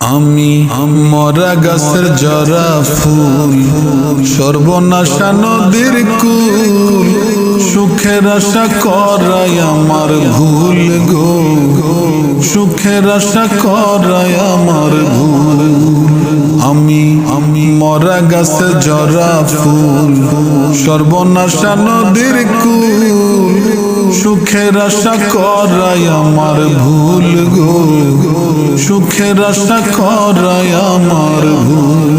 আমি মরা গাছের জরা ফুল, সর্বনাশা নদীর কুল, সুখের আশা করাই আমার ভুল গো। সুখের আশা করাই আমার ভুল। আমি আমি মরা গাছের জরা ফুল, সর্বনাশা নদীর কুল, সুখের আশা করাই আমার ভুল গো, সুখের আশা করাই আমার ভুল।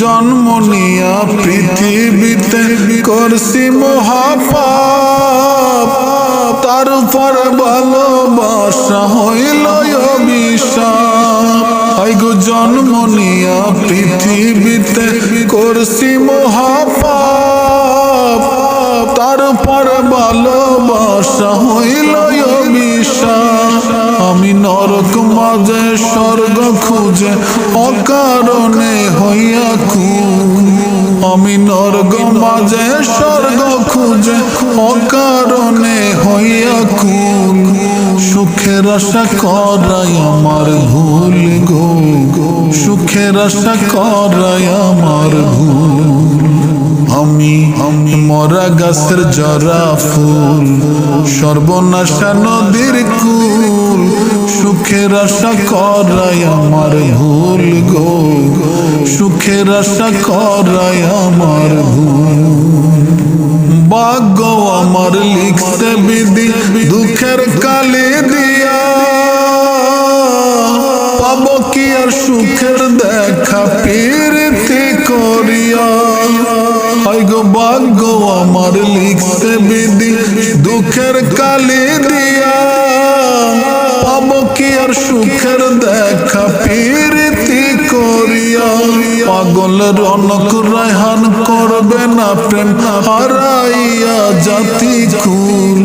জন্ম নিয়া পৃথিবীতে করছি মহাপাপ তার উপর ভালোবাসা পৃথিবীতে করছি মহাপাপ তার উপর ভালোবাসা হইল আমি নরক মাঝে স্বর্গ খুঁজে অকারণে হইয়া খুন আমি নরক মাঝে স্বর্গ খুঁজে অকারণে হইয়া খুন সুখের আশা করাই আমার ভুল গো। সুখের আশা করাই আমার ভুল। আমি আমি মরা গাছের জরা ফুল, সর্বনাশা নদীর কুল। সুখের আশা করাই আমার ভুল গো। সুখের আশা করাই আমার ভুল। ভাগ্য আমার লিখতে বিধি, দুঃখের কালে দিয়া। পাব কি আর সুখের দেখা পীরতি করিয়া। গো ভাগ্য আমার লিখতে বিধি, দুঃখের কালে দিয়া। পাব কি আর সুখের দেখা পীরতি করিয়া পাগল রনক রায়হান করবে না প্রেম, হারাইয়া জাতি কুল।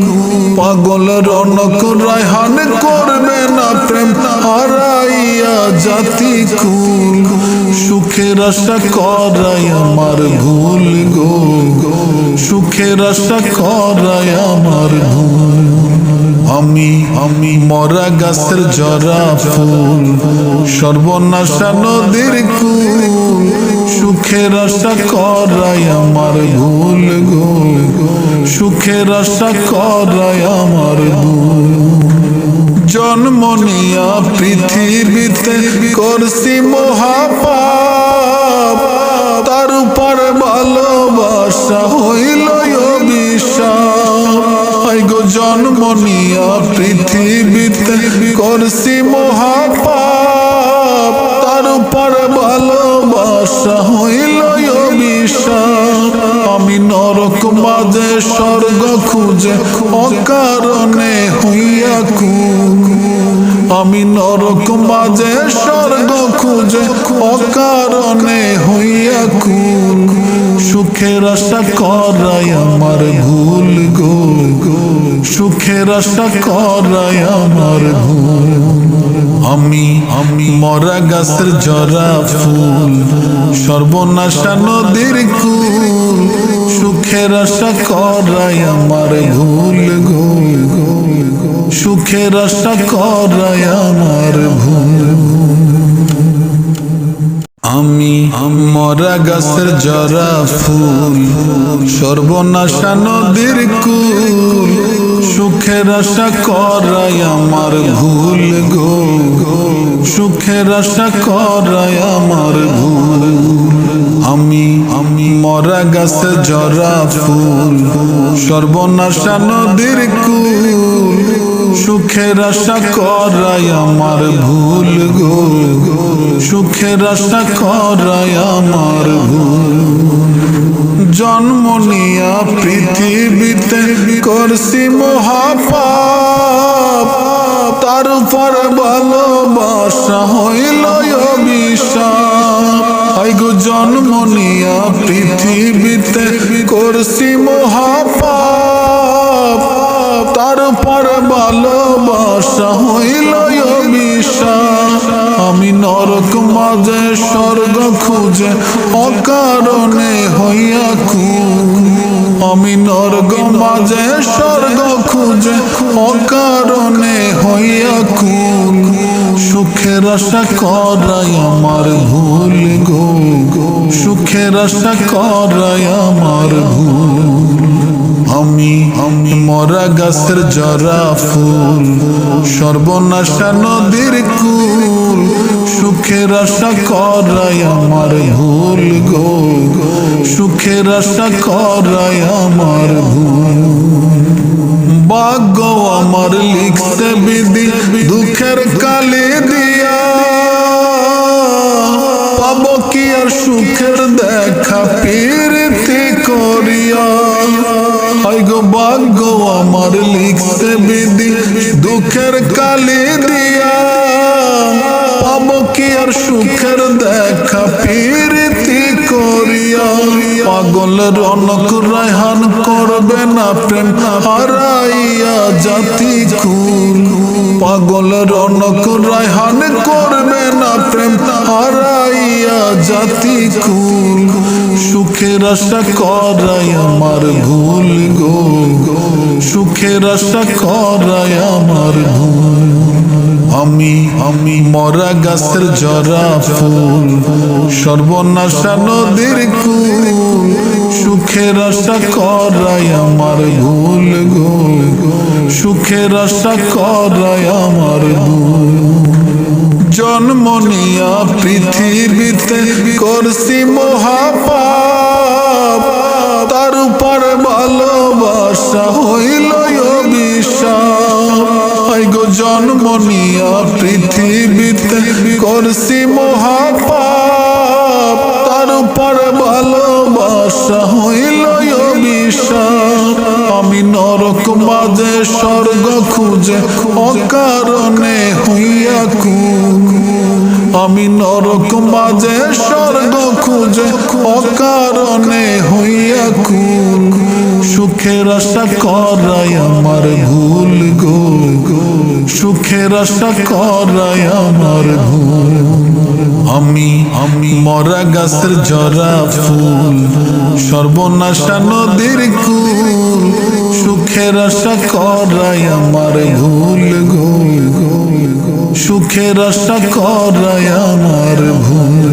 পাগল রনক রায়হান করবে না প্রেম, হারাইয়া জাতি কুল। সুখের আশা করাই আমার ভুল গো। সুখের আশা করাই আমার ভুল। আমি আমি মরা গাছের জরা ফুল, সর্বনাশা নদীর কুল, সুখের আশা করাই আমার ভুল গো, সুখের আশা করাই আমার ভুল। জন্ম নিয়া পৃথিবীতে করছি মহাপাপ, তার উপর ভালোবাসা হইল গো জন্ম নিয়া পৃথিবীতে করছি মহাপাপ। তার উপর ভালোবাসা হইল আমি নরক মাঝে স্বর্গ খুঁজে অকারণে হইয়া কুল আমি নরক মাঝে স্বর্গ খুঁজে অকারণে হইয়া কুল সুখের আশা করাই আমার ভুল গো গো। সুখের আশা করাই আমার ভুল। আমি আমি মরা গাছের জরা ফুল, সর্বনাশা নদীর কুল। সুখের আশা করাই আমার ভুল গো। সুখের আশা করাই আমার ভুল আমি মরা গাছের জরা ফুল, সর্বনাশা নদীর কুল, সুখের আশা করাই আমার ভুল গো, সুখের আশা করাই আমার ভুল। আমি আমি মরা গাছে জরা ফুল, সর্বনাশা নদীর কুল সুখের আশা করাই আমার ভুল গো। সুখের আশা করাই আমার ভুল জন্ম নিয়া পৃথিবীতে করছি মহাপাপ। তার উপর ভালোবাসা হইল জন্ম নিয়া পৃথিবীতে করছি মহাপাপ। ভালোবাসা হইল আমি নরক মাঝে স্বর্গ খুঁজে অকারণে হইয়া খুন আমি নর্গ মাঝে স্বর্গ খুঁজে অকারণে হইয়া কুল সুখের আশা করাই আমার ভুল গো। সুখের আশা করাই আমার ভুল আমি আমি মরা গাছের জরা ফুল, সর্বনাশা নদীর কুল, সুখের আশা করাই আমার ভুল গো, সুখের আশা করাই আমার ভুল। ভাগ্য আমার লিখতে বিধি, দুঃখের কালে দিয়া। পাব কি আর সুখের দেখা করিয়া গো ভাগ্য আমার লিখতে বিধি, দুঃখের কালে দিয়া। কি আর সুখের দেখা পীরতি করিয়া। পাগল রনক রায়হান করবে না প্রেম, হারাইয়া জাতি কুল পাগল রনক রায়হান করবে না প্রেম, হারাইয়া জাতি কুল। সুখের আশা করাই আমার ভুল গো। সুখের আশা করাই আমার ভুল। আমি আমি মরা গাছের জরা ফুল। সর্বনাশা নদীর কুল। সুখের আশা করাই আমার ভুল গো। সুখের আশা করাই আমার জন্ম নিয়া পৃথিবীতে করছি মহাপাপ। তার উপর ভালোবাসা হইল গো, জন্ম নিয়া পৃথিবীতে করছি মহাপাপ। তার উপর ভালোবাসা হইল অভিশাপ। আমি নরক মাঝে স্বর্গ খুঁজে, অকারণে হইয়া কুল। আমি নরক মাঝে স্বর্গ খুঁজে, অকারণে হইয়া কুল। সুখের আশা করাই আমার ভুল গো। সুখের আশা করাই আমার ভুল। আমি আমি মরা গাছের জরা ফুল, সর্বনাশা নদীর কুল। সুখের আশা করাই আমার ভুল গো। সুখের আশা করাই আমার ভুল